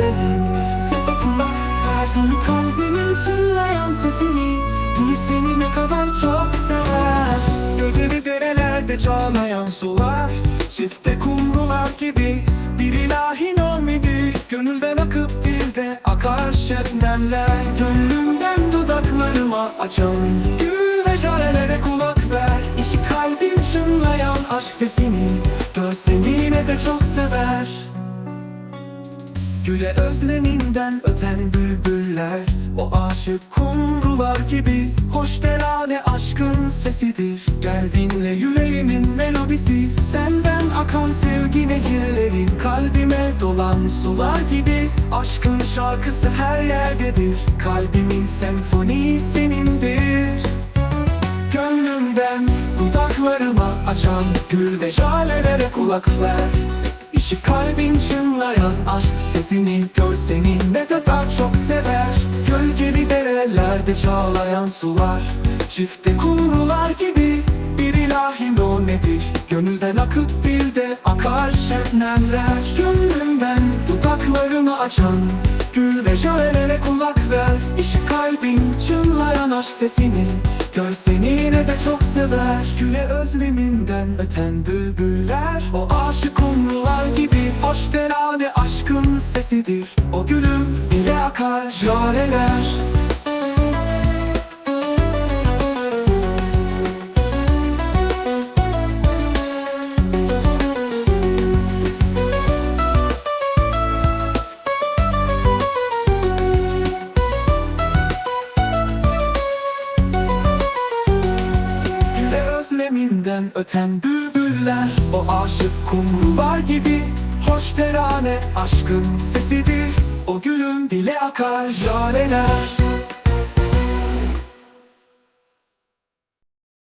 özledim Sese kulak ver Duy kalbimin çınlayan sesini Duy seni ne kadar çok sever. Gölgeli derelerde çağlayan sular Çifte kumrular gibi Bir ilahi normidi Gönülden akıp dilde akar şebnemler Gönlümden dudaklarıma açan Gül ve jalelere kulak ver. İşi kalbim çınlayan aşk sesini yine de çok sever Güle özleminden öten bülbüller. O aşık kumrular gibi Hoş terane aşkın sesidir. Gel dinle yüreğimin melodisi. Senden akan sevgi nehirleri Kalbime dolan sular gibi. Aşkın şarkısı her yerdedir. Kalbimin senfoni senindir. Gönlümden dudaklarıma açan Gül ve jalelere kulak ver İşi kalbin çınlayan aşk sesini Görseni ne kadar çok sever. Gölgeli derelerde çağlayan sular Çifte kumrular gibi bir ilahi nedir Gönülden akıp dilde akar şebnemler. Gönlümden dudaklarımı açan Gül ve jalelere kulak ver. İşi kalbin çınlayan aşk sesini Görseni yine de çok sever. Güle özleminden öten bülbüller. O aşık kumrular gibi Hoş terane aşkın sesidir. O gülüm dile akar jaleler Güle özleminden öten bülbüller O aşık kumrular gibi Hoş terane aşkın sesidir. O gülüm dile akar jaleler